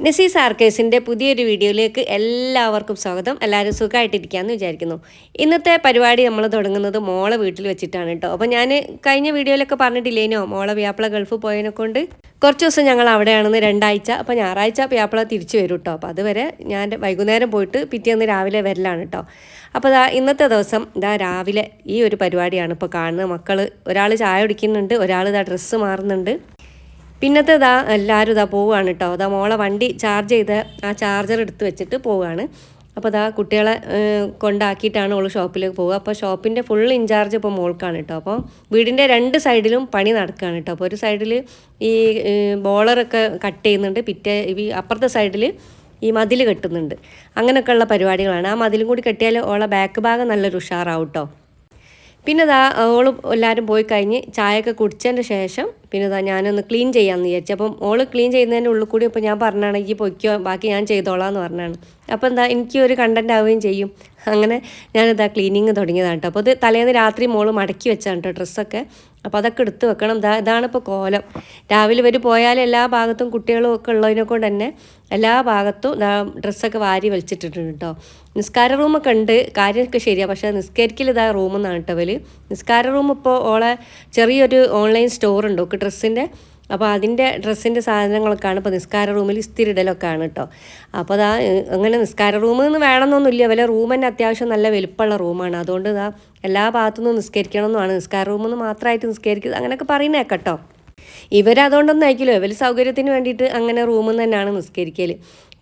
നസീസ് ആർക്കേഴ്സിന്റെ പുതിയൊരു വീഡിയോയിലേക്ക് എല്ലാവർക്കും സ്വാഗതം. എല്ലാവരും സുഖമായിട്ടിരിക്കാമെന്ന് വിചാരിക്കുന്നു. ഇന്നത്തെ പരിപാടി നമ്മൾ തുടങ്ങുന്നത് മോളെ വീട്ടിൽ വെച്ചിട്ടാണ് കേട്ടോ. അപ്പോൾ ഞാൻ കഴിഞ്ഞ വീഡിയോയിലൊക്കെ പറഞ്ഞിട്ടില്ലേനോ മോളെ വ്യാപ്പള ഗൾഫ് പോയതിനെ കൊണ്ട്? കുറച്ച് ദിവസം ഞങ്ങൾ അവിടെയാണെന്ന് രണ്ടാഴ്ച. അപ്പോൾ ഞായറാഴ്ച വ്യാപ്പള തിരിച്ചു വരും കേട്ടോ. അപ്പോൾ അതുവരെ ഞാൻ വൈകുന്നേരം പോയിട്ട് പിറ്റേന്ന് രാവിലെ വരലാണ് കേട്ടോ. അപ്പോൾ ദാ ഇന്നത്തെ ദിവസം ഇതാ രാവിലെ ഈ ഒരു പരിപാടിയാണ് ഇപ്പോൾ കാണുന്നത്. മക്കൾ ഒരാൾ ചായ കുടിക്കുന്നുണ്ട് ഒരാൾ ഇതാ ഡ്രസ്സ് മാറുന്നുണ്ട്. പിന്നത്തെ ഇതാ എല്ലാവരും ഇതാ പോവുകയാണ് കേട്ടോ. അതാ മോളെ വണ്ടി ചാർജ് ചെയ്ത് ആ ചാർജർ എടുത്ത് വെച്ചിട്ട് പോവുകയാണ്. അപ്പോൾ അതാ കുട്ടികളെ കൊണ്ടാക്കിയിട്ടാണ് ഓൾ ഷോപ്പിലേക്ക് പോവുക. അപ്പോൾ ഷോപ്പിന്റെ ഫുൾ ഇൻചാർജ് ഇപ്പോൾ മോൾക്കാണ് കേട്ടോ. അപ്പോൾ വീടിന്റെ രണ്ട് സൈഡിലും പണി നടക്കുകയാണ് കേട്ടോ. അപ്പോൾ ഒരു സൈഡിൽ ഈ ബോളറൊക്കെ കട്ട് ചെയ്യുന്നുണ്ട്. പിറ്റേ ഈ അപ്പുറത്തെ സൈഡിൽ ഈ മതിൽ കെട്ടുന്നുണ്ട്. അങ്ങനെയൊക്കെയുള്ള പരിപാടികളാണ്. ആ മതിലും കൂടി കെട്ടിയാൽ ഓളെ ബാക്ക് ഭാഗം നല്ലൊരു ഉഷാറാവും കേട്ടോ. പിന്നെ ഇതാ ഓൾ എല്ലാവരും പോയി കഴിഞ്ഞ് ചായയൊക്കെ കുടിച്ചതിന്റെ ശേഷം പിന്നെ ഇതാ ഞാനൊന്ന് ക്ലീൻ ചെയ്യാമെന്ന് വിചാരിച്ചു. അപ്പം ഓൾ ക്ലീൻ ചെയ്യുന്നതിന്റെ ഉള്ളിൽ കൂടി ഇപ്പോൾ ഞാൻ പറഞ്ഞാണെങ്കിൽ പൊയ്ക്കോ ബാക്കി ഞാൻ ചെയ്തോളാം എന്ന് പറഞ്ഞാണ്. അപ്പോൾ എന്താ എനിക്ക് ഒരു കണ്ടന്റ് ആവുകയും ചെയ്യും. അങ്ങനെ ഞാനിതാ ക്ലീനിങ് തുടങ്ങിയതാണ് കേട്ടോ അപ്പോൾ ഇത് തലേന്ന് രാത്രി മോൾ മടക്കി വെച്ചാണ് കേട്ടോ ഡ്രസ്സൊക്കെ. അപ്പോൾ അതൊക്കെ എടുത്ത് വെക്കണം. ഇതാ ഇതാണ് ഇപ്പോൾ കോലം. രാവിലെ വരെ പോയാൽ എല്ലാ ഭാഗത്തും കുട്ടികളും ഒക്കെ ഉള്ളതിനെ കൊണ്ട് തന്നെ എല്ലാ ഭാഗത്തും ഡ്രസ്സൊക്കെ വാരി വലിച്ചിട്ടിട്ടുണ്ട് കേട്ടോ നിസ്കാര റൂമൊക്കെ ഉണ്ട്. കാര്യമൊക്കെ ശരിയാണ് പക്ഷേ നിസ്കരിക്കൽ ഇതാ റൂമെന്നാണ് കേട്ടോ അവർ നിസ്കാര റൂം ഇപ്പോൾ ഓളെ ചെറിയൊരു ഓൺലൈൻ സ്റ്റോർ ഉണ്ട്. ഡ്രസ്സിന്റെ അപ്പോൾ അതിന്റെ ഡ്രസ്സിന്റെ സാധനങ്ങളൊക്കെയാണ് ഇപ്പോൾ നിസ്കാര റൂമിൽ ഇസ്തിരിടലൊക്കെ ആണ് കേട്ടോ. അപ്പോൾ അതാ അങ്ങനെ നിസ്കാര റൂമിൽ നിന്ന് വേണമെന്നൊന്നുമില്ല. വല്ല റൂം തന്നെ അത്യാവശ്യം നല്ല വലുപ്പമുള്ള റൂമാണ്. അതുകൊണ്ട് ഇതാ എല്ലാ ഭാഗത്തുനിന്നും നിസ്കരിക്കണമെന്നാണ് നിസ്കാര റൂമിൽ നിന്ന് മാത്രമായിട്ട് നിസ്കരിക്കുന്നത് അങ്ങനെയൊക്കെ പറയുന്നത് കേട്ടോ. ഇവരതുകൊണ്ടൊന്നും അയക്കില്ലോ ഇവർ സൗകര്യത്തിന് വേണ്ടിയിട്ട് അങ്ങനെ റൂമിൽ തന്നെയാണ് നിസ്കരിക്കൽ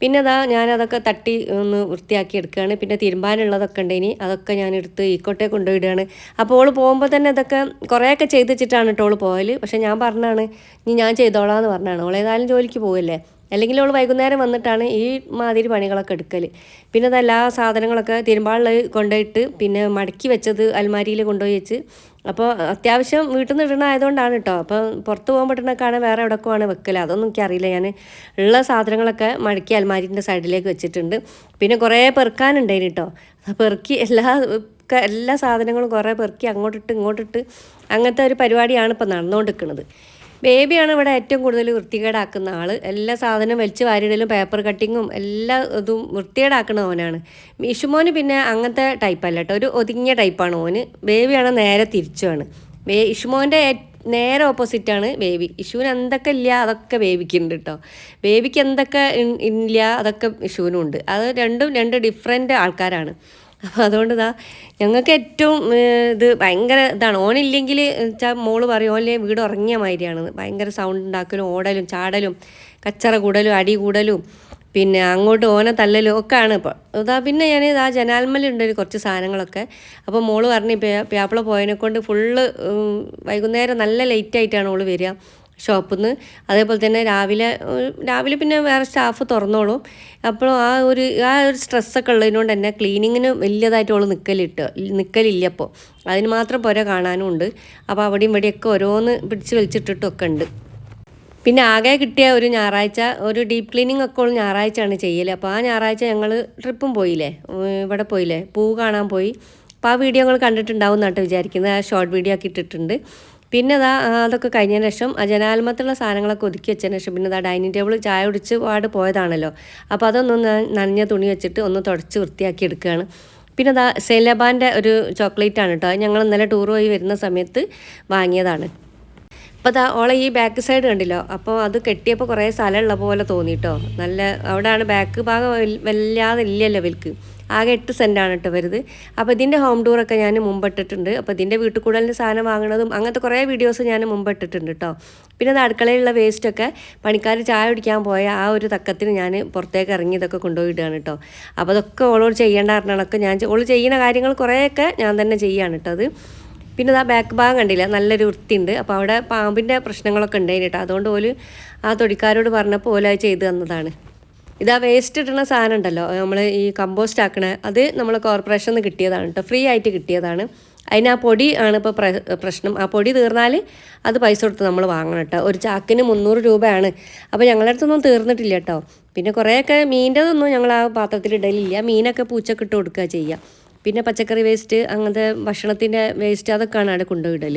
പിന്നെ അതാ ഞാനതൊക്കെ തട്ടി ഒന്ന് വൃത്തിയാക്കി എടുക്കുകയാണ് പിന്നെ തിരുമ്പാനുള്ളതൊക്കെ ഉണ്ട് ഇനി. അതൊക്കെ ഞാൻ എടുത്ത് ഈക്കോട്ടെ കൊണ്ടുപോയിടുകയാണ് അപ്പോൾ ഓൾ പോകുമ്പോൾ തന്നെ ഇതൊക്കെ കുറേയൊക്കെ ചെയ്തു വെച്ചിട്ടാണ് കേട്ടോ ഓൾ പോകൽ പക്ഷെ ഞാൻ പറഞ്ഞാണ് ഇനി ഞാൻ ചെയ്തോളാം എന്ന് പറഞ്ഞാണ് ഓൾ ഏതായാലും ജോലിക്ക് പോകല്ലേ അല്ലെങ്കിൽ അവൾ വൈകുന്നേരം വന്നിട്ടാണ് ഈ മാതിരി പണികളൊക്കെ എടുക്കൽ പിന്നെ അത് എല്ലാ സാധനങ്ങളൊക്കെ തിരുമ്പാളിൽ കൊണ്ടുപോയിട്ട് പിന്നെ മടക്കി വെച്ചത് അൽമാരിയിൽ കൊണ്ടുപോയി വെച്ച്. അപ്പോൾ അത്യാവശ്യം വീട്ടിൽ നിന്ന് ഇടണ ആയതുകൊണ്ടാണ് കേട്ടോ. അപ്പോൾ പുറത്ത് പോകാൻ പറ്റുന്നൊക്കെയാണ് വേറെ എവിടെയൊക്കെയാണ് വെക്കൽ അതൊന്നും എനിക്കറിയില്ല ഞാൻ ഉള്ള സാധനങ്ങളൊക്കെ മടക്കി അൽമാരിന്റെ സൈഡിലേക്ക് വെച്ചിട്ടുണ്ട്. പിന്നെ കുറേ പെറുക്കാനുണ്ടായിന് കേട്ടോ. പെറുക്കി എല്ലാ എല്ലാ സാധനങ്ങളും കുറേ പെറുക്കി അങ്ങോട്ടിട്ട് ഇങ്ങോട്ടിട്ട് അങ്ങനത്തെ ഒരു പരിപാടിയാണ് ഇപ്പോൾ നടന്നുകൊണ്ടിരിക്കുന്നത്. ബേബിയാണ് ഇവിടെ ഏറ്റവും കൂടുതൽ വൃത്തികേടാക്കുന്ന ആൾ എല്ലാ സാധനവും വലിച്ച് വാരിയിടലും പേപ്പർ കട്ടിങ്ങും എല്ലാ ഇതും വൃത്തികേടാക്കുന്ന ഓനാണ് ഇഷുമോന് പിന്നെ അങ്ങനത്തെ ടൈപ്പല്ല കേട്ടോ ഒരു ഒതുങ്ങിയ ടൈപ്പാണ് ഓന്. ബേബിയാണ് നേരെ തിരിച്ചുമാണ് ബേ ഇഷുമോന്റെ നേരെ ഓപ്പോസിറ്റാണ് ബേബി. ഇഷുവിന് എന്തൊക്കെ ഇല്ല അതൊക്കെ ബേബിക്കുണ്ട് കേട്ടോ ബേബിക്ക് എന്തൊക്കെ ഇല്ല അതൊക്കെ ഇഷുവിനും ഉണ്ട്. അത് രണ്ടും രണ്ട് ഡിഫറെന്റ് ആൾക്കാരാണ്. അപ്പോൾ അതുകൊണ്ട് ഇതാ ഞങ്ങൾക്ക് ഏറ്റവും ഇത് ഭയങ്കര ഇതാണ് ഓനില്ലെങ്കിൽ വെച്ചാൽ മോൾ പറയും ഓലെ വീട് ഉറങ്ങിയ മാതിരിയാണ് ഭയങ്കര സൗണ്ട് ഉണ്ടാക്കലും ഓടലും ചാടലും കച്ചറ കൂടലും അടി കൂടലും പിന്നെ അങ്ങോട്ട് ഓന തല്ലലും ഒക്കെ ആണ് ഇപ്പോൾ ഇതാ പിന്നെ ഞാൻ ഇതാ ജനാൽമലുണ്ട് കുറച്ച് സാധനങ്ങളൊക്കെ അപ്പോൾ മോൾ പറഞ്ഞു പ്യാപ്പിള പോയതിനെ കൊണ്ട് ഫുള്ള് വൈകുന്നേരം നല്ല ലേറ്റ് ആയിട്ടാണ് ഓൾ വരിക ഷോപ്പിൽ നിന്ന് അതേപോലെ തന്നെ രാവിലെ രാവിലെ പിന്നെ വേറെ സ്റ്റാഫ് തുറന്നോളും. അപ്പോൾ ആ ഒരു ആ ഒരു സ്ട്രെസ്സൊക്കെ ഉള്ളതിനോണ്ട് തന്നെ ക്ലീനിങ്ങിന് വലിയതായിട്ട് അവൾ നിൽക്കലിട്ട് നിൽക്കലില്ല അപ്പോൾ അതിന് മാത്രം പുര കാണാനും ഉണ്ട്. അപ്പോൾ അവിടെയും ഇവിടെയൊക്കെ ഓരോന്ന് പിടിച്ച് വലിച്ചിട്ടിട്ടൊക്കെ ഉണ്ട്. പിന്നെ ആകെ കിട്ടിയ ഒരു ഞായറാഴ്ച ഒരു ഡീപ്പ് ക്ലീനിങ് ഒക്കെ ഉള്ള ഞായറാഴ്ചയാണ് ചെയ്യൽ അപ്പോൾ ആ ഞായറാഴ്ച ഞങ്ങൾ ട്രിപ്പും പോയില്ലേ? ഇവിടെ പോയില്ലേ? പൂ കാണാൻ പോയി. അപ്പോൾ ആ വീഡിയോ ഞങ്ങൾ കണ്ടിട്ടുണ്ടാവും എന്നാട്ട് വിചാരിക്കുന്നത്. ആ ഷോർട്ട് വീഡിയോ ഒക്കെ ഇട്ടിട്ടുണ്ട്. പിന്നെ അതാ അതൊക്കെ കഴിഞ്ഞതിന് ശേഷം ജനാൽമത്തുള്ള സാധനങ്ങളൊക്കെ ഒതുക്കി വെച്ചതിന് ശേഷം പിന്നെ അതാ ഡൈനിങ് ടേബിൾ ചായ കുടിച്ച് പാട് പോയതാണല്ലോ. അപ്പോൾ അതൊന്ന് നനഞ്ഞ തുണി വെച്ചിട്ട് ഒന്ന് തുടച്ച് വൃത്തിയാക്കി എടുക്കുകയാണ് പിന്നെ അതാ സെലബാന്റെ ഒരു ചോക്ലേറ്റ് ആണ് കേട്ടോ ഞങ്ങൾ ഇന്നലെ ടൂർ പോയി വരുന്ന സമയത്ത് വാങ്ങിയതാണ്. അപ്പോൾ അതാ ഓളെ ഈ ബാക്ക് സൈഡ് കണ്ടില്ലോ? അപ്പോൾ അത് കെട്ടിയപ്പോൾ കുറേ സ്ഥലമുള്ള പോലെ തോന്നിട്ടോ നല്ല അവിടെയാണ് ബാക്ക് ഭാഗം വല്ലാതെ ഇല്ലല്ലോ ഇവർക്ക് ആകെ എട്ട് സെന്റാണ് കേട്ടോ വരുന്നത്. അപ്പോൾ ഇതിന്റെ ഹോം ടൂറൊക്കെ ഞാൻ മുമ്പിട്ടിട്ടുണ്ട്. അപ്പോൾ ഇതിന്റെ വീട്ടിൽ കൂടലിന്റെ സാധനം വാങ്ങണതും അങ്ങനത്തെ കുറേ വീഡിയോസ് ഞാൻ മുമ്പിട്ടിട്ടുണ്ട് കേട്ടോ പിന്നെ അത് അടുക്കളയിലുള്ള വേസ്റ്റൊക്കെ പണിക്കാർ ചായ കുടിക്കാൻ പോയ ആ ഒരു തക്കത്തിന് ഞാൻ പുറത്തേക്ക് ഇറങ്ങി ഇതൊക്കെ കൊണ്ടുപോയിട്ടാണ് കേട്ടോ അപ്പോൾ അതൊക്കെ ഓളോട് ചെയ്യേണ്ട കാരണങ്ങളൊക്കെ ഞാൻ ഓൾ ചെയ്യുന്ന കാര്യങ്ങൾ കുറേയൊക്കെ ഞാൻ തന്നെ ചെയ്യാണ് കേട്ടോ അത്. പിന്നെ ആ ബാക്ക് ഭാഗം കണ്ടില്ല? നല്ലൊരു വൃത്തിയുണ്ട്. അപ്പോൾ അവിടെ പാമ്പിന്റെ പ്രശ്നങ്ങളൊക്കെ ഉണ്ടായിരുന്നു കേട്ടോ അതുകൊണ്ട് ഓൽ ആ തൊടിക്കാരോട് പറഞ്ഞപ്പോൾ ഓല ചെയ്തു ചെയ്ത് തന്നതാണ്. ഇതാ വേസ്റ്റ് ഇടുന്ന സാധനം ഉണ്ടല്ലോ. നമ്മൾ ഈ കമ്പോസ്റ്റ് ആക്കണ അത് നമ്മൾ കോർപ്പറേഷനിൽ നിന്ന് കിട്ടിയതാണ് കേട്ടോ ഫ്രീ ആയിട്ട് കിട്ടിയതാണ്. അതിന് ആ പൊടി ആണ് ഇപ്പോൾ പ്രശ്നം. ആ പൊടി തീർന്നാൽ അത് പൈസ കൊടുത്ത് നമ്മൾ വാങ്ങണം കേട്ടോ ഒരു ചാക്കിന് മുന്നൂറ് രൂപയാണ്. അപ്പോൾ ഞങ്ങളുടെ അടുത്തൊന്നും തീർന്നിട്ടില്ല കേട്ടോ പിന്നെ കുറേയൊക്കെ മീന്റെതൊന്നും ഞങ്ങൾ ആ പാത്രത്തിൽ ഇടലില്ല. മീനൊക്കെ പൂച്ചക്ക് ഇട്ട് കൊടുക്കുക ചെയ്യുക പിന്നെ പച്ചക്കറി വേസ്റ്റ് അങ്ങനത്തെ ഭക്ഷണത്തിന്റെ വേസ്റ്റ് അതൊക്കെയാണ് അവിടെ കൊണ്ടുപോയിടൽ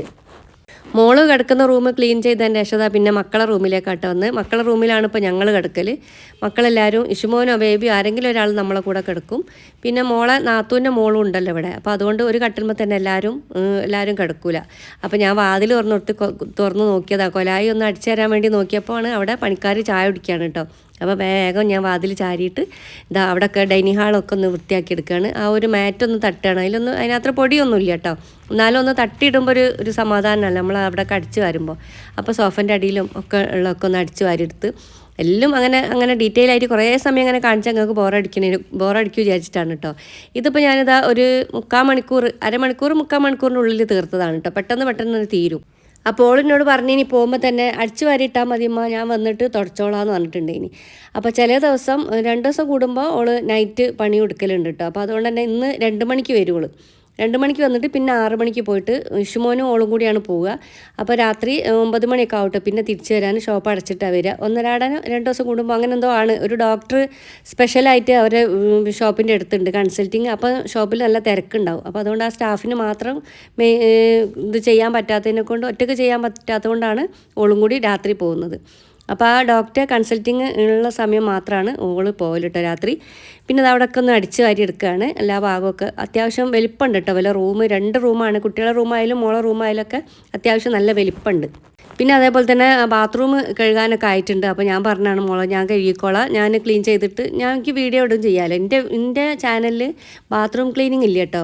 മോൾ കിടക്കുന്ന റൂം ക്ലീൻ ചെയ്തതിന്റെ ശേഷം പിന്നെ മക്കളെ റൂമിലേക്കാട്ട് വന്ന്. മക്കളെ റൂമിലാണ് ഇപ്പോൾ ഞങ്ങൾ കിടക്കൽ മക്കളെല്ലാവരും ഇഷുമോനോ ബേബി ആരെങ്കിലും ഒരാൾ നമ്മളെ കൂടെ കിടക്കും. പിന്നെ മോളെ നാത്തൂന്റെ മോളും ഉണ്ടല്ലോ ഇവിടെ. അപ്പോൾ അതുകൊണ്ട് ഒരു കട്ടിലുമ്പോൾ തന്നെ എല്ലാവരും എല്ലാവരും കിടക്കൂല. അപ്പോൾ ഞാൻ വാതിൽ തുറന്നു കൊ- തുറന്ന് നോക്കിയതാണ് കൊലായി ഒന്ന് അടിച്ചു തരാൻ വേണ്ടി നോക്കിയപ്പോൾ ആണ് അവിടെ പണിക്കാർ ചായ കുടിക്കുകയാണ് കേട്ടോ. അപ്പോൾ വേഗം ഞാൻ വാതിൽ ചാരിയിട്ട് ഇതാ അവിടെയൊക്കെ ഡൈനിങ് ഹാളൊക്കെ ഒന്ന് വൃത്തിയാക്കി എടുക്കുകയാണ് ആ ഒരു മാറ്റൊന്ന് തട്ടുകയാണ് അതിലൊന്നും അതിനത്ര പൊടിയൊന്നും ഇല്ല കേട്ടോ എന്നാലും ഒന്ന് തട്ടിയിടുമ്പോൾ ഒരു ഒരു സമാധാനമല്ല? നമ്മൾ അവിടെ അടിച്ചു വരുമ്പോൾ അപ്പോൾ സോഫന്റെ അടിയിലും ഒക്കെ ഉള്ളതൊക്കെ ഒന്ന് അടിച്ചു വാരിയെടുത്ത് എല്ലാം അങ്ങനെ അങ്ങനെ ഡീറ്റെയിൽ ആയിട്ട് കുറേ സമയം അങ്ങനെ കാണിച്ചാൽ ഞങ്ങൾക്ക് ബോറടിക്കണേ ബോറടിക്കും വിചാരിച്ചിട്ടാണ് കേട്ടോ ഇതിപ്പോൾ ഞാനിതാ ഒരു മുക്കാൽ മണിക്കൂർ അരമണിക്കൂർ മുക്കാൽ മണിക്കൂറിനുള്ളിൽ തീർത്തതാണ് കേട്ടോ പെട്ടെന്ന് പെട്ടെന്ന് തീരും. അപ്പോൾ ഓളിനോട് പറഞ്ഞു ഇനി പോകുമ്പോൾ തന്നെ അടിച്ചു വാരിയിട്ടാൽ മതിയമ്മ ഞാൻ വന്നിട്ട് തുടച്ചോളാന്ന് പറഞ്ഞിട്ടുണ്ട് ഇനി. അപ്പോൾ ചില ദിവസം രണ്ട് ദിവസം കൂടുമ്പോൾ ഓൾ നൈറ്റ് പണി കൊടുക്കലുണ്ട് കേട്ടോ അപ്പോൾ അതുകൊണ്ട് തന്നെ ഇന്ന് രണ്ട് മണിക്ക് വരും ഓൾ. രണ്ട് മണിക്ക് വന്നിട്ട് പിന്നെ ആറ് മണിക്ക് പോയിട്ട് വിഷുമോനും ഓളും കൂടിയാണ് പോവുക. അപ്പോൾ രാത്രി ഒമ്പത് മണിയൊക്കെ ആവട്ടെ പിന്നെ തിരിച്ചു വരാൻ ഷോപ്പ് അടച്ചിട്ടാണ് വരിക. ഒന്നരാടനോ രണ്ട് ദിവസം കൂടുമ്പോൾ അങ്ങനെ എന്തോ ആണ്. ഒരു ഡോക്ടർ സ്പെഷ്യലായിട്ട് അവരെ ഷോപ്പിന്റെ അടുത്തുണ്ട് കൺസൾട്ടിങ് അപ്പോൾ ഷോപ്പിൽ നല്ല തിരക്കുണ്ടാവും. അപ്പോൾ അതുകൊണ്ട് ആ സ്റ്റാഫിന് മാത്രം ഇത് ചെയ്യാൻ പറ്റാത്തതിനെ കൊണ്ട് ഒറ്റയ്ക്ക് ചെയ്യാൻ പറ്റാത്തതുകൊണ്ടാണ് ഓളും കൂടി രാത്രി പോകുന്നത്. അപ്പോൾ ആ ഡോക്ടറെ കൺസൾട്ടിങ് ഉള്ള സമയം മാത്രമാണ് ഓൾ പോകലിട്ടോ രാത്രി. പിന്നെ അത് അവിടെയൊക്കെ ഒന്ന് അടിച്ച് വാരി എടുക്കുകയാണ് എല്ലാ ഭാഗമൊക്കെ അത്യാവശ്യം വലിപ്പമുണ്ട് കേട്ടോ വല്ല റൂം രണ്ട് റൂമാണ് കുട്ടികളുടെ റൂമായാലും മോളെ ഒക്കെ അത്യാവശ്യം നല്ല വലിപ്പമുണ്ട് പിന്നെ അതേപോലെ തന്നെ ബാത്റൂം കഴുകാനൊക്കെ ആയിട്ടുണ്ട്. അപ്പോൾ ഞാൻ പറഞ്ഞാണ് മോളെ ഞാൻ കഴുകിക്കോളാം. ഞാൻ ക്ലീൻ ചെയ്തിട്ട് ഞാൻ എനിക്ക് വീഡിയോ ഇടും ചെയ്യാമല്ലോ എന്റെ എന്റെ ചാനലിൽ ബാത്റൂം ക്ലീനിങ് ഇല്ല കേട്ടോ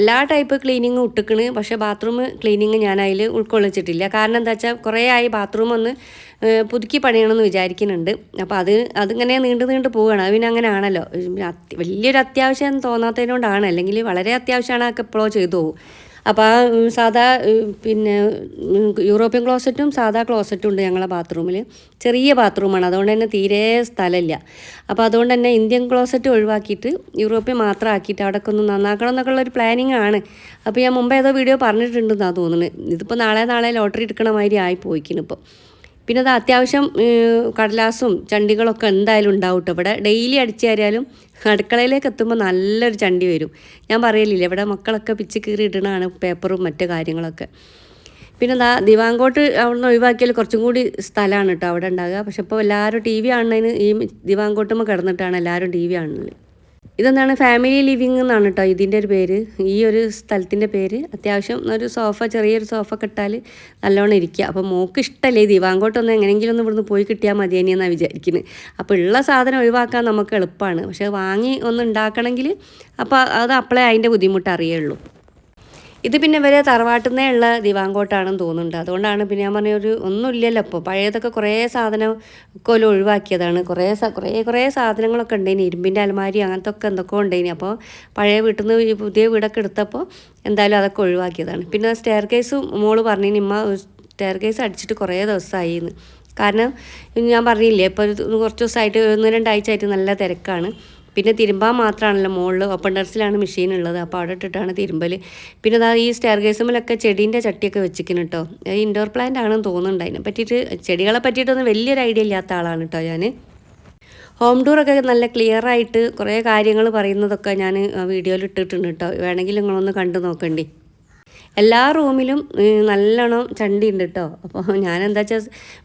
എല്ലാ ടൈപ്പ് ക്ലീനിങ്ങും ഇട്ടിക്കണ്. പക്ഷേ ബാത്റൂം ക്ലീനിങ് ഞാൻ അതിൽ ഉൾക്കൊള്ളിച്ചിട്ടില്ല. കാരണം എന്താ വെച്ചാൽ കുറേ ആയി ബാത്റൂം ഒന്ന് പുതുക്കി പണിയണമെന്ന് വിചാരിക്കുന്നുണ്ട്. അപ്പോൾ അത് അതിങ്ങനെ നീണ്ടു നീണ്ടു പോവുകയാണ്. അത് പിന്നെ അങ്ങനെ ആണല്ലോ വലിയൊരു അത്യാവശ്യം തോന്നാത്തതിനോണ്ടാണ് അല്ലെങ്കിൽ വളരെ അത്യാവശ്യമാണ് അതൊക്കെ എപ്പോഴോ ചെയ്തു പോകും. അപ്പോൾ ആ സാധാ പിന്നെ യൂറോപ്യൻ ക്ലോസറ്റും സാധാ ക്ലോസറ്റും ഉണ്ട് ഞങ്ങളെ ബാത്റൂമിൽ ചെറിയ ബാത്റൂമാണ്. അതുകൊണ്ട് തന്നെ തീരെ സ്ഥലമില്ല. അപ്പോൾ അതുകൊണ്ട് തന്നെ ഇന്ത്യൻ ക്ലോസറ്റ് ഒഴിവാക്കിയിട്ട് യൂറോപ്യൻ മാത്രം ആക്കിയിട്ട് അവിടെയൊക്കെ ഒന്ന് നന്നാക്കണം എന്നൊക്കെ ഉള്ളൊരു പ്ലാനിങ് ആണ്. അപ്പോൾ ഞാൻ മുമ്പ് ഏതോ വീഡിയോ പറഞ്ഞിട്ടുണ്ടെന്നാണ് തോന്നുന്നത്. ഇതിപ്പോൾ നാളെ നാളെ ലോട്ടറി എടുക്കണ മാതിരി ആയി പോയിക്കുന്നു ഇപ്പോൾ പിന്നെ അത് അത്യാവശ്യം കടലാസും ചണ്ടികളൊക്കെ എന്തായാലും ഉണ്ടാവും കേട്ടോ ഇവിടെ ഡെയിലി അടിച്ചു അടുക്കളയിലേക്ക് എത്തുമ്പോൾ നല്ലൊരു ചണ്ടി വരും. ഞാൻ പറയലില്ല ഇവിടെ മക്കളൊക്കെ പിച്ച് കീറി ഇടണതാണ് പേപ്പറും മറ്റു കാര്യങ്ങളൊക്കെ. പിന്നെ ദാ ദിവാങ്കോട്ട് അവിടുന്ന് ഒഴിവാക്കിയാൽ കുറച്ചും കൂടി സ്ഥലമാണ് കേട്ടോ അവിടെ ഉണ്ടാകുക പക്ഷെ ഇപ്പോൾ എല്ലാവരും ടി വി കാണുന്നതിന് ഈ ദിവാങ്കോട്ടുമ്പോൾ കിടന്നിട്ടാണ് എല്ലാവരും ടി വി കാണുന്നത്. ഇതെന്താണ്? ഫാമിലി ലിവിങ് എന്നാണ് കേട്ടോ ഇതിന്റെ ഒരു പേര്. ഈ ഒരു സ്ഥലത്തിന്റെ പേര്. അത്യാവശ്യം ഒരു സോഫ ചെറിയൊരു സോഫ കിട്ടാൽ നല്ലോണം ഇരിക്കുക. അപ്പോൾ മോക്ക് ഇഷ്ടമല്ലേ ദിവാങ്കോട്ടൊന്ന് എങ്ങനെയെങ്കിലും ഒന്ന് ഇവിടുന്ന് പോയി കിട്ടിയാൽ മതി എന്നാണ് വിചാരിക്കുന്നത് അപ്പോൾ ഉള്ള സാധനം ഒഴിവാക്കാൻ നമുക്ക് എളുപ്പമാണ്. പക്ഷേ വാങ്ങി ഒന്ന് ഉണ്ടാക്കണമെങ്കിൽ അപ്പോൾ അത് അപ്പോഴേ അതിന്റെ ബുദ്ധിമുട്ട് അറിയുള്ളൂ. ഇത് പിന്നെ വരെ തറവാട്ടുന്നേ ഉള്ള ദിവാങ്കോട്ടാണെന്ന് തോന്നുന്നുണ്ട്. അതുകൊണ്ടാണ് പിന്നെ ഞാൻ പറഞ്ഞ ഒരു ഒന്നുമില്ലല്ലോ ഇപ്പോൾ പഴയതൊക്കെ കുറേ സാധനം കൊല്ലം ഒഴിവാക്കിയതാണ്. കുറേ കുറേ കുറേ സാധനങ്ങളൊക്കെ ഉണ്ടായിനി ഇരുമ്പിന്റെ അലമാരി അങ്ങനത്തെ ഒക്കെ എന്തൊക്കെ ഉണ്ടായിനി അപ്പോൾ പഴയ വീട്ടിൽ നിന്ന് പുതിയ വീടൊക്കെ എടുത്തപ്പോൾ എന്തായാലും അതൊക്കെ ഒഴിവാക്കിയതാണ്. പിന്നെ സ്റ്റെയർ കേസ് മോൾ പറഞ്ഞു ഇമ്മ സ്റ്റെയർ കേസ് അടിച്ചിട്ട് കുറേ ദിവസമായി എന്ന് കാരണം ഞാൻ പറഞ്ഞില്ലേ ഇപ്പോൾ കുറച്ച് ദിവസമായിട്ട് ഒന്ന് രണ്ടാഴ്ച ആയിട്ട് നല്ല തിരക്കാണ്. പിന്നെ തിരുമ്പാൻ മാത്രമാണല്ലോ മുകളിൽ ഓപ്പൺ ടെറസിലാണ് മെഷീൻ ഉള്ളത്. അപ്പോൾ അവിടെ ഇട്ടിട്ടാണ് തിരുമ്പൽ പിന്നെ അതാ ഈ സ്റ്റെയർ കേസുമ്മലൊക്കെ ചെടീന്റെ ചട്ടിയൊക്കെ വെച്ചിരിക്കുന്നു കേട്ടോ ഇൻഡോർ പ്ലാന്റ് ആണെന്ന് തോന്നുന്നുണ്ട് അതിനെ പറ്റിയിട്ട് ചെടികളെ പറ്റിയിട്ടൊന്നും വലിയൊരു ഐഡിയ ഇല്ലാത്ത ആളാണ് കേട്ടോ ഞാൻ ഹോം ടൂറൊക്കെ നല്ല ക്ലിയർ ആയിട്ട് കുറേ കാര്യങ്ങൾ പറയുന്നതൊക്കെ ഞാൻ വീഡിയോയിൽ ഇട്ടിട്ടുണ്ട് കേട്ടോ വേണമെങ്കിൽ നിങ്ങളൊന്ന് കണ്ടു നോക്കണ്ടി. എല്ലാ റൂമിലും നല്ലോണം ചണ്ടി ഉണ്ട് കേട്ടോ അപ്പോൾ ഞാൻ എന്താ വെച്ചാൽ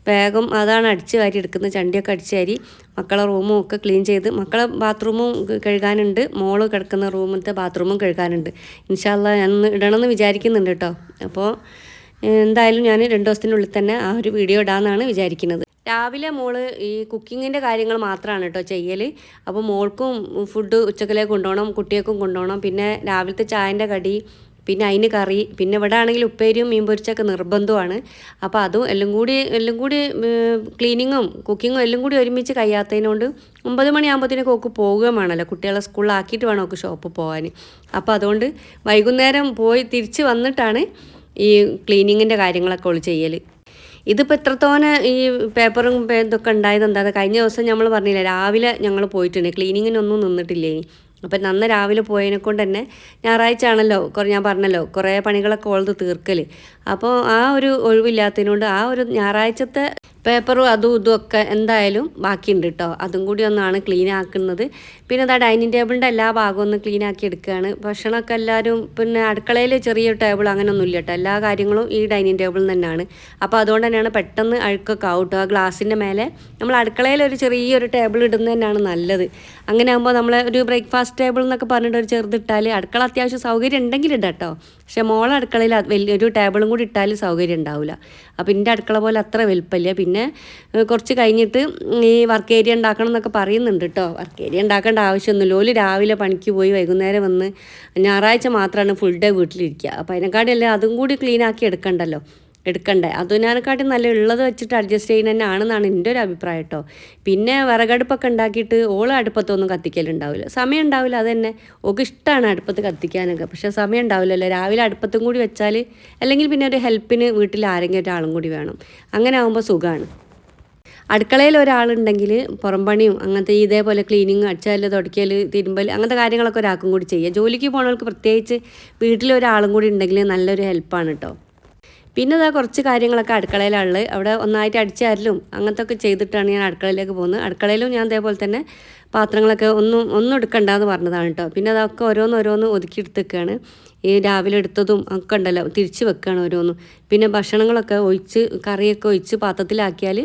വേഗം അതാണ് അടിച്ച് വാരി എടുക്കുന്നത് ചണ്ടിയൊക്കെ അടിച്ച് വാരി മക്കളെ റൂമും ഒക്കെ ക്ലീൻ ചെയ്ത് മക്കളെ ബാത്റൂമും കഴുകാനുണ്ട്. മോൾ കിടക്കുന്ന റൂമിലത്തെ ബാത്റൂമും കഴുകാനുണ്ട്. ഇൻഷാല്ല ഞാൻ ഇടണമെന്ന് വിചാരിക്കുന്നുണ്ട് കേട്ടോ അപ്പോൾ എന്തായാലും ഞാൻ രണ്ടു ദിവസത്തിനുള്ളിൽ തന്നെ ആ ഒരു വീഡിയോ ഇടാമെന്നാണ് വിചാരിക്കുന്നത്. രാവിലെ മോൾ ഈ കുക്കിങ്ങിന്റെ കാര്യങ്ങൾ മാത്രമാണ് കേട്ടോ ചെയ്യൽ അപ്പോൾ മോൾക്കും ഫുഡ് ഉച്ചക്കലേക്ക് കൊണ്ടുപോകണം കുട്ടികൾക്കും കൊണ്ടുപോകണം. പിന്നെ രാവിലത്തെ ചായന്റെ കടി പിന്നെ അതിന് കറി പിന്നെ ഇവിടെ ആണെങ്കിൽ ഉപ്പേരിയും മീൻ പൊരിച്ചൊക്കെ നിർബന്ധമാണ്. അപ്പോൾ അതും എല്ലാം കൂടി എല്ലാം കൂടി ക്ലീനിങ്ങും കുക്കിങ്ങും എല്ലാം കൂടി ഒരുമിച്ച് കഴിയാത്തതിനോണ്ട് ഒമ്പത് മണിയാകുമ്പോഴത്തേനൊക്കെ ഓക്ക് പോവുകയും വേണമല്ലോ. കുട്ടികളെ സ്കൂളിലാക്കിയിട്ട് വേണം ഓക്ക് ഷോപ്പിൽ പോകാൻ. അപ്പോൾ അതുകൊണ്ട് വൈകുന്നേരം പോയി തിരിച്ച് വന്നിട്ടാണ് ഈ ക്ലീനിങ്ങിന്റെ കാര്യങ്ങളൊക്കെ ഉള്ളു ചെയ്യൽ ഇതിപ്പോൾ എത്രത്തോനെ ഈ പേപ്പറും ഇതൊക്കെ ഉണ്ടായത് എന്താ? കഴിഞ്ഞ ദിവസം നമ്മൾ പറഞ്ഞില്ല രാവിലെ ഞങ്ങൾ പോയിട്ടുണ്ട്. ക്ലീനിങ്ങിനൊന്നും നിന്നിട്ടില്ലേ അപ്പം അന്ന് രാവിലെ പോയതിനെ കൊണ്ട് തന്നെ ഞായറാഴ്ച ആണല്ലോ കുറേ ഞാൻ പറഞ്ഞല്ലോ കുറേ പണികളൊക്കെ ഉള്ളത് തീർക്കൽ അപ്പോൾ ആ ഒരു ഒഴിവില്ലാത്തതിനോണ്ട് ആ ഒരു ഞായറാഴ്ചത്തെ പേപ്പറും അതും ഇതും ഒക്കെ എന്തായാലും ബാക്കിയുണ്ട് കേട്ടോ അതും കൂടി ഒന്നാണ് ക്ലീൻ ആക്കുന്നത്. പിന്നെ അതാ ഡൈനിങ് ടേബിളിന്റെ എല്ലാ ഭാഗവും ഒന്ന് ക്ലീൻ ആക്കി എടുക്കുകയാണ് ഭക്ഷണമൊക്കെ എല്ലാവരും പിന്നെ അടുക്കളയിൽ ചെറിയ ടേബിൾ അങ്ങനെയൊന്നും ഇല്ല കേട്ടോ എല്ലാ കാര്യങ്ങളും ഈ ഡൈനിങ് ടേബിളിൽ തന്നെയാണ് അപ്പോൾ അതുകൊണ്ട് തന്നെയാണ് പെട്ടെന്ന് അഴുക്കൊക്കെ ആവും കേട്ടോ ആ ഗ്ലാസിന്റെ മേലെ നമ്മൾ അടുക്കളയിൽ ഒരു ചെറിയൊരു ടേബിൾ ഇടുന്നത് തന്നെയാണ് നല്ലത്. അങ്ങനെ ആകുമ്പോൾ നമ്മൾ ഒരു ബ്രേക്ക്ഫാസ്റ്റ് ടേബിൾ എന്നൊക്കെ പറഞ്ഞിട്ട് ഒരു ചെറുതിട്ടാൽ അടുക്കള അത്യാവശ്യം സൗകര്യം ഉണ്ടെങ്കിൽ ഇടാം കേട്ടോ പക്ഷേ മോളെ അടുക്കളയിൽ അത് വലിയൊരു ടേബിളും കൂടി ഇട്ടാൽ സൗകര്യം ഉണ്ടാവില്ല അപ്പോൾ എന്റെ അടുക്കള പോലെ അത്ര വലുപ്പമില്ല. പിന്നെ കുറച്ച് കഴിഞ്ഞിട്ട് ഈ വർക്ക് ഏരിയ ഉണ്ടാക്കണം എന്നൊക്കെ പറയുന്നുണ്ട് കേട്ടോ വർക്ക് ഏരിയ ഉണ്ടാക്കേണ്ട ആവശ്യമൊന്നുമില്ല. ഓൽ രാവിലെ പണിക്ക് പോയി വൈകുന്നേരം വന്ന് ഞായറാഴ്ച മാത്രമാണ് ഫുൾ ഡേ വീട്ടിലിരിക്കുക അപ്പോൾ അതിനെക്കാട്ടിയല്ലേ അതും കൂടി ക്ലീൻ ആക്കി എടുക്കണ്ടല്ലോ. എടുക്കണ്ടേ. അതിനെക്കാട്ടി നല്ല ഉള്ളത് വെച്ചിട്ട് അഡ്ജസ്റ്റ് ചെയ്യുന്ന ആണെന്നാണ് എന്റെ ഒരു അഭിപ്രായം കേട്ടോ. പിന്നെ വിറകടുപ്പൊക്കെ ഉണ്ടാക്കിയിട്ട് ഓൾ അടുപ്പത്തൊന്നും കത്തിക്കലുണ്ടാവില്ല. സമയം ഉണ്ടാവില്ല അത് തന്നെ ഓക്ക് ഇഷ്ടമാണ് അടുപ്പത്ത് കത്തിക്കാനൊക്കെ. പക്ഷേ സമയം ഉണ്ടാവില്ലല്ലോ. രാവിലെ അടുപ്പത്തും കൂടി വെച്ചാൽ അല്ലെങ്കിൽ പിന്നെ ഒരു ഹെൽപ്പിന് വീട്ടിൽ ആരെങ്കിലും ഒരാളും കൂടി വേണം. അങ്ങനെ ആകുമ്പോൾ സുഖമാണ് അടുക്കളയിൽ ഒരാളുണ്ടെങ്കിൽ പുറംപണിയും അങ്ങനത്തെ ഇതേപോലെ ക്ലീനിങ് അടിച്ചാൽ തുടക്കിയാൽ തിരുമ്പൽ അങ്ങനത്തെ കാര്യങ്ങളൊക്കെ ഒരാൾക്കും കൂടി ചെയ്യുക ജോലിക്ക് പോകുന്നവർക്ക് പ്രത്യേകിച്ച് വീട്ടിലൊരാളും കൂടി ഉണ്ടെങ്കിൽ നല്ലൊരു ഹെൽപ്പാണ് കേട്ടോ. പിന്നെ ഇതാ കുറച്ച് കാര്യങ്ങളൊക്കെ അടുക്കളയിലുള്ളത് അവിടെ ഒന്നായിട്ട് അടിച്ചാരലും അങ്ങനത്തെ ഒക്കെ ചെയ്തിട്ടാണ് ഞാൻ അടുക്കളയിലേക്ക് പോകുന്നത്. അടുക്കളയിലും ഞാൻ അതേപോലെ തന്നെ പാത്രങ്ങളൊക്കെ ഒന്നും ഒന്നും എടുക്കണ്ടെന്ന് പറഞ്ഞതാണ് കേട്ടോ. പിന്നെ അതൊക്കെ ഓരോന്ന് ഓരോന്ന് ഒതുക്കി എടുത്തേക്കാണ് ഈ രാവിലെ എടുത്തതും ഒക്കെ ഉണ്ടല്ലോ തിരിച്ച് വെക്കുകയാണ് ഓരോന്നും. പിന്നെ ഭക്ഷണങ്ങളൊക്കെ ഒഴിച്ച് കറിയൊക്കെ ഒഴിച്ച് പാത്രത്തിലാക്കിയാൽ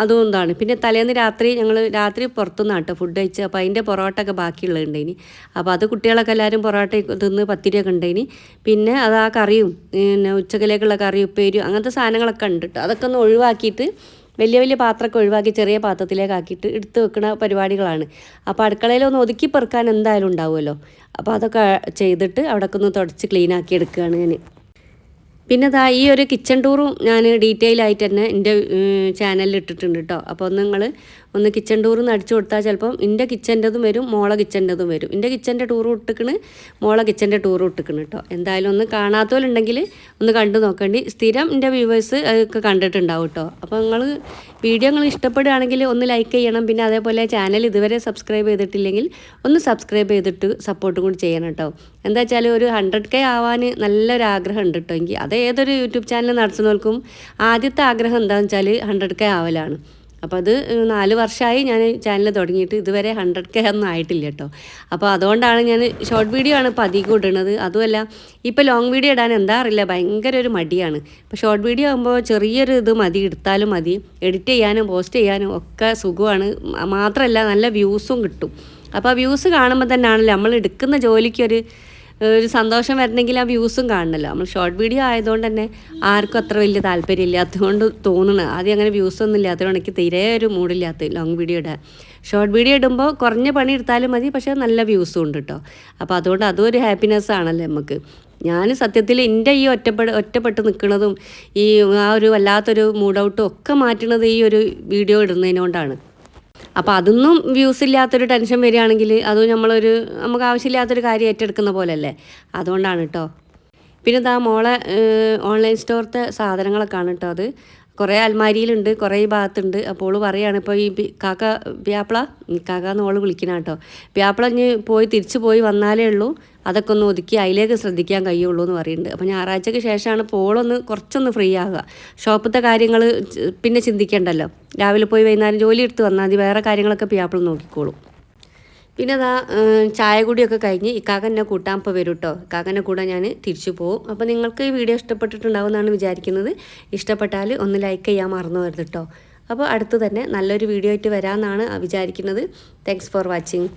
അതും എന്താണ് പിന്നെ തലേന്ന് രാത്രി ഞങ്ങൾ രാത്രി പുറത്തുനിന്നാണ് കേട്ടോ ഫുഡ് കഴിച്ച്. അപ്പോൾ അതിന്റെ പൊറോട്ട ഒക്കെ ബാക്കിയുള്ളതുണ്ടായിനി അപ്പോൾ അത് കുട്ടികളൊക്കെ എല്ലാവരും പൊറോട്ട തിന്ന് പത്തിരിയൊക്കെ ഉണ്ടായിനി പിന്നെ അത് ആ കറിയും പിന്നെ ഉച്ചക്കലേക്കുള്ള കറി ഉപ്പേരിയും അങ്ങനത്തെ സാധനങ്ങളൊക്കെ ഉണ്ട് കേട്ടോ അതൊക്കെ ഒന്ന് ഒഴിവാക്കിയിട്ട് വലിയ വലിയ പാത്രമൊക്കെ ഒഴിവാക്കി ചെറിയ പാത്രത്തിലേക്ക് ആക്കിയിട്ട് എടുത്ത് വെക്കുന്ന പരിപാടികളാണ്. അപ്പോൾ അടുക്കളയിൽ ഒന്ന് ഒതുക്കി പെറുക്കാൻ എന്തായാലും ഉണ്ടാവുമല്ലോ. അപ്പോൾ അതൊക്കെ ചെയ്തിട്ട് അവിടെയൊക്കെ ഒന്ന് തുടച്ച് ക്ലീനാക്കി എടുക്കുകയാണ് ഞാൻ പിന്നെ ദാ ഈ ഒരു കിച്ചൺ ടൂറും ഞാൻ ഡീറ്റെയിൽ ആയിട്ട് തന്നെ എന്റെ ചാനലിൽ ഇട്ടിട്ടുണ്ട് കേട്ടോ അപ്പോൾ നിങ്ങൾ ഒന്ന് കിച്ചൺ ടൂർ എന്ന് അടിച്ചു കൊടുത്താൽ ചിലപ്പം എന്റെ കിച്ചന്റെതും വരും മോളെ കിച്ചന്റെതും വരും. എന്റെ കിച്ചന്റെ ടൂർ ഇട്ടിക്കണ് മോളെ കിച്ചന്റെ ടൂർ ഇട്ടിക്കണ് കേട്ടോ എന്തായാലും ഒന്ന് കാണാത്തവരുണ്ടെങ്കിൽ ഒന്ന് കണ്ടു നോക്കേണ്ടി. സ്ഥിരം എന്റെ വ്യൂവേഴ്സ് ഒക്കെ കണ്ടിട്ടുണ്ടാവും കേട്ടോ അപ്പോൾ നിങ്ങൾ വീഡിയോ നിങ്ങൾ ഇഷ്ടപ്പെടുകയാണെങ്കിൽ ഒന്ന് ലൈക്ക് ചെയ്യണം. പിന്നെ അതേപോലെ ചാനൽ ഇതുവരെ സബ്സ്ക്രൈബ് ചെയ്തിട്ടില്ലെങ്കിൽ ഒന്ന് സബ്സ്ക്രൈബ് ചെയ്തിട്ട് സപ്പോർട്ടും കൂടി ചെയ്യണം കേട്ടോ എന്താ വെച്ചാൽ ഒരു ഹൺഡ്രഡ് കെ ആവാൻ നല്ലൊരു ആഗ്രഹം ഉണ്ട് കേട്ടോ എനിക്ക് അത് ഏതൊരു യൂട്യൂബ് ചാനൽ നടത്തുന്നവർക്കും ആദ്യത്തെ ആഗ്രഹം എന്താണെന്ന് വെച്ചാൽ ഹൺഡ്രഡ് കെ ആവലാണ്. അപ്പോൾ അത് നാല് വർഷമായി ഞാൻ ചാനൽ തുടങ്ങിയിട്ട് ഇതുവരെ ഹൺഡ്രഡ് കെ ഒന്നും ആയിട്ടില്ല കേട്ടോ അപ്പോൾ അതുകൊണ്ടാണ് ഞാൻ ഷോർട്ട് വീഡിയോ ആണ് ഇപ്പോൾ അധികം ഇടുന്നത് അതുമല്ല ഇപ്പോൾ ലോങ് വീഡിയോ ഇടാൻ എന്താ അറിയില്ല ഭയങ്കര ഒരു മടിയാണ്. ഇപ്പോൾ ഷോർട്ട് വീഡിയോ ആകുമ്പോൾ ചെറിയൊരു ഇത് മതി എടുത്താലും മതി. എഡിറ്റ് ചെയ്യാനും പോസ്റ്റ് ചെയ്യാനും ഒക്കെ സുഖമാണ്. മാത്രമല്ല നല്ല വ്യൂസും കിട്ടും. അപ്പോൾ വ്യൂസ് കാണുമ്പോൾ തന്നെയാണല്ലോ നമ്മൾ എടുക്കുന്ന ജോലിക്കൊരു ഒരു സന്തോഷം വരണമെങ്കിൽ ആ വ്യൂസും കാണണമല്ലോ നമ്മൾ ഷോർട്ട് വീഡിയോ ആയതുകൊണ്ട് തന്നെ ആർക്കും അത്ര വലിയ താല്പര്യം അതുകൊണ്ട് തോന്നണം. ആദ്യം അങ്ങനെ വ്യൂസ് ഒന്നും ഇല്ലാത്തതുകൊണ്ട് എനിക്ക് തീരെ ഒരു മൂഡില്ലാത്ത ലോങ് വീഡിയോ ഇടാൻ. ഷോർട്ട് വീഡിയോ ഇടുമ്പോൾ കുറഞ്ഞ പണി എടുത്താലും മതി പക്ഷേ നല്ല വ്യൂസും ഉണ്ട് കേട്ടോ അപ്പോൾ അതുകൊണ്ട് അതും ഒരു ഹാപ്പിനെസ് ആണല്ലോ നമുക്ക്. ഞാൻ സത്യത്തിൽ എന്റെ ഈ ഒറ്റപ്പെട ഒറ്റപ്പെട്ട് നിൽക്കുന്നതും ഈ ആ ഒരു വല്ലാത്തൊരു മൂഡ് ഔട്ടും ഒക്കെ മാറ്റുന്നത് ഈ ഒരു വീഡിയോ ഇടുന്നതിനോണ്ടാണ്. അപ്പോൾ അതൊന്നും വ്യൂസ് ഇല്ലാത്തൊരു ടെൻഷൻ വരികയാണെങ്കിൽ അതും നമ്മളൊരു നമുക്ക് ആവശ്യമില്ലാത്തൊരു കാര്യം ഏറ്റെടുക്കുന്ന പോലെയല്ലേ? അതുകൊണ്ടാണ് കേട്ടോ പിന്നെ ഇതാ മോളെ ഓൺലൈൻ സ്റ്റോറത്തെ സാധനങ്ങളൊക്കെ ആണ് കേട്ടോ അത്. കുറേ അൽമാരിയിലുണ്ട് കുറേ ഭാഗത്തുണ്ട്. അപ്പോൾ പറയാണ് ഇപ്പോൾ ഈ കാക്ക പ്യാപ്പിള കാക്ക എന്ന് ഓൾ വിളിക്കണ കേട്ടോ. പ്യാപ്പിള ഇനി പോയി തിരിച്ചു പോയി വന്നാലേ ഉള്ളൂ. അതൊക്കെ ഒന്ന് ഒതുക്കി അതിലേക്ക് ശ്രദ്ധിക്കാൻ കഴിയുള്ളൂ എന്ന് പറയുന്നുണ്ട് അപ്പോൾ ഞായറാഴ്ചയ്ക്ക് ശേഷമാണ് പോളൊന്ന് കുറച്ചൊന്ന് ഫ്രീ ആകുക ഷോപ്പത്തെ കാര്യങ്ങൾ പിന്നെ ചിന്തിക്കേണ്ടല്ലോ. രാവിലെ പോയി വൈകുന്നേരം ജോലി എടുത്ത് വന്നാൽ മതി. വേറെ കാര്യങ്ങളൊക്കെ പ്യാപ്പിൾ നോക്കിക്കോളും. പിന്നെ അതാ ചായ കൂടിയൊക്കെ കഴിഞ്ഞ് ഇക്കാക്കന്നെ കൂട്ടാൻ ഇപ്പോൾ വരും കേട്ടോ ഇക്കാക്കനെ കൂടെ ഞാൻ തിരിച്ചു പോകും അപ്പോൾ നിങ്ങൾക്ക് ഈ വീഡിയോ ഇഷ്ടപ്പെട്ടിട്ടുണ്ടാവുമെന്നാണ് വിചാരിക്കുന്നത്. ഇഷ്ടപ്പെട്ടാൽ ഒന്ന് ലൈക്ക് ചെയ്യാൻ മറന്നു വരുത് കേട്ടോ അപ്പോൾ അടുത്ത് തന്നെ നല്ലൊരു വീഡിയോ ആയിട്ട് വരാമെന്നാണ് വിചാരിക്കുന്നത്. Thanks for watching